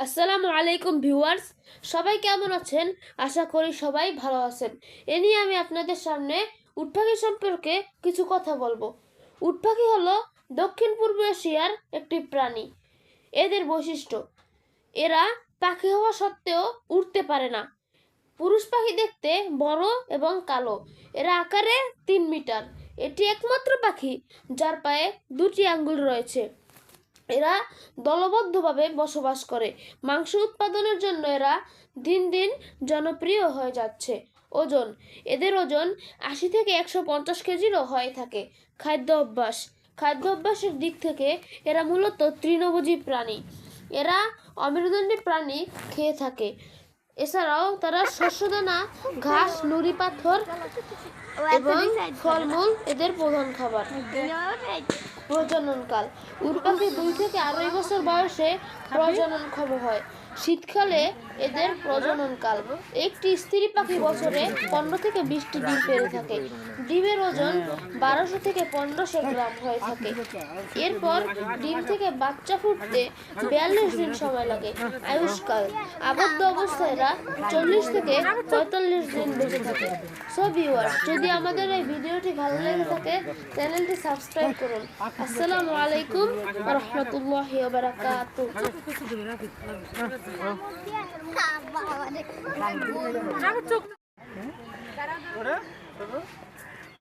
আসসালামু আলাইকুম ভিউয়ার্স, সবাই কেমন আছেন? আশা করি সবাই ভালো আছেন। এ নিয়ে আমি আপনাদের সামনে উট পাখি সম্পর্কে কিছু কথা বলব। উট পাখি হলো দক্ষিণ পূর্ব এশিয়ার একটি প্রাণী। এদের বৈশিষ্ট্য, এরা পাখি হওয়া সত্ত্বেও উড়তে পারে না। পুরুষ পাখি দেখতে বড় এবং কালো, এরা আকারে তিন মিটার। এটি একমাত্র পাখি যার পায়ে দুটি আঙ্গুল রয়েছে। এরা দলবদ্ধভাবে বসবাস করে। মাংস উৎপাদনের জন্য এরা দিন দিন জনপ্রিয় হয়ে যাচ্ছে। ওজন, এদের ওজন আশি থেকে একশো পঞ্চাশ কেজিরও হয়ে থাকে। খাদ্য অভ্যাস, খাদ্য অভ্যাসের দিক থেকে এরা মূলত তৃণভোজী প্রাণী। এরা অমেরুদণ্ডী প্রাণী খেয়ে থাকে। এছাড়াও তারা শস্যদানা, ঘাস, নুড়ি, পাথর এবং ফলমূল এদের প্রধান খাবার। প্রজননকাল। উট দুই থেকে আড়াই বছর বয়সে প্রজনন ক্ষম হয়। শীতকালে এদের প্রজননকাল একটি স্ত্রী পাখি বছরে পনেরো থেকে বিশটি ডিম পেড়ে থাকে। ডিমের ওজন বারোশো থেকে পনেরোশো গ্রাম হয়ে থাকে। এরপর ডিম থেকে বাচ্চা ফুটতে বিয়াল্লিশ দিন সময় লাগে। আয়ুষ্কাল। আবদ্ধ অবস্থায় এরা চল্লিশ থেকে পঁয়তাল্লিশ দিন বেঁচে থাকে। সো ভিউয়ার যদি আমাদের এই ভিডিওটি ভালো লেগে থাকে, চ্যানেলটি সাবস্ক্রাইব করুন। আসসালামু আলাইকুম রহমতুল্লাহ বারাকাতু চোখ